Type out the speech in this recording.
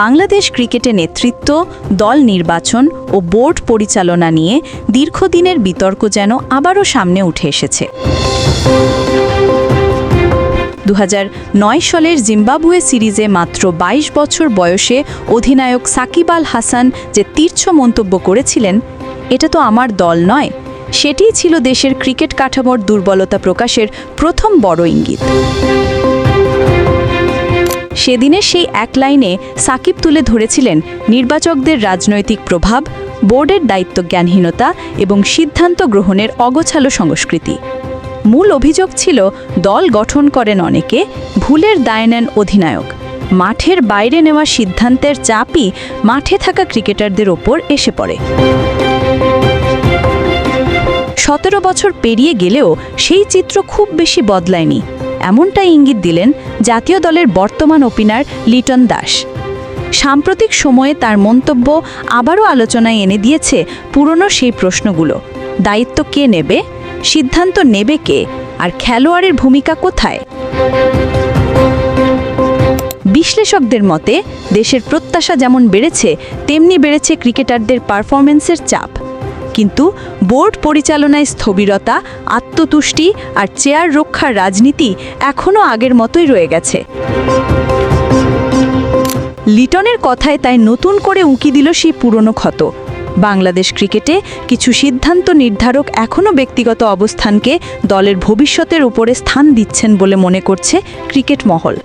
বাংলাদেশ ক্রিকেটে নেতৃত্ব, দল নির্বাচন ও বোর্ড পরিচালনা নিয়ে দীর্ঘদিনের বিতর্ক যেন আবারও সামনে উঠে এসেছে। দু হাজার নয় সালের জিম্বাবুয়ে সিরিজে মাত্র ২২ বছর বয়সে অধিনায়ক সাকিব আল হাসান যে তীর্ছ মন্তব্য করেছিলেন, এটা তো আমার দল নয়। সেটিই ছিল দেশের ক্রিকেট কাঠামোর দুর্বলতা প্রকাশের প্রথম বড় ইঙ্গিত। সেদিনের সেই এক লাইনে সাকিব তুলে ধরেছিলেন নির্বাচকদের রাজনৈতিক প্রভাব, বোর্ডের দায়িত্বজ্ঞানহীনতা এবং সিদ্ধান্ত গ্রহণের অগোছালো সংস্কৃতি। মূল অভিযোগ ছিল, দল গঠন করেন অনেকে, ভুলের দায় নেন অধিনায়ক। মাঠের বাইরে নেওয়া সিদ্ধান্তের চাপই মাঠে থাকা ক্রিকেটারদের ওপর এসে পড়ে। সতেরো বছর পেরিয়ে গেলেও সেই চিত্র খুব বেশি বদলায়নি। এমনটাই ইঙ্গিত দিলেন জাতীয় দলের বর্তমান ওপেনার লিটন দাস। সাম্প্রতিক সময়ে তার মন্তব্য আবারও আলোচনায় এনে দিয়েছে পুরনো সেই প্রশ্নগুলো। দায়িত্ব কে নেবে? সিদ্ধান্ত নেবে কে? আর খেলোয়াড়ের ভূমিকা কোথায়? বিশ্লেষকদের মতে, দেশের প্রত্যাশা যেমন বেড়েছে, তেমনি বেড়েছে ক্রিকেটারদের পারফরমেন্সের চাপ। কিন্তু বোর্ড পরিচালনায় স্থবিরতা, আত্মতুষ্টি আর চেয়ার রক্ষার রাজনীতি এখনও আগের মতোই রয়ে গেছে। লিটনের কথায় তাই নতুন করে উঁকি দিল সেই পুরনো ক্ষত। বাংলাদেশ ক্রিকেটে কিছু সিদ্ধান্ত নির্ধারক এখনও ব্যক্তিগত অবস্থানকে দলের ভবিষ্যতের উপরে স্থান দিচ্ছেন বলে মনে করছে ক্রিকেট মহল।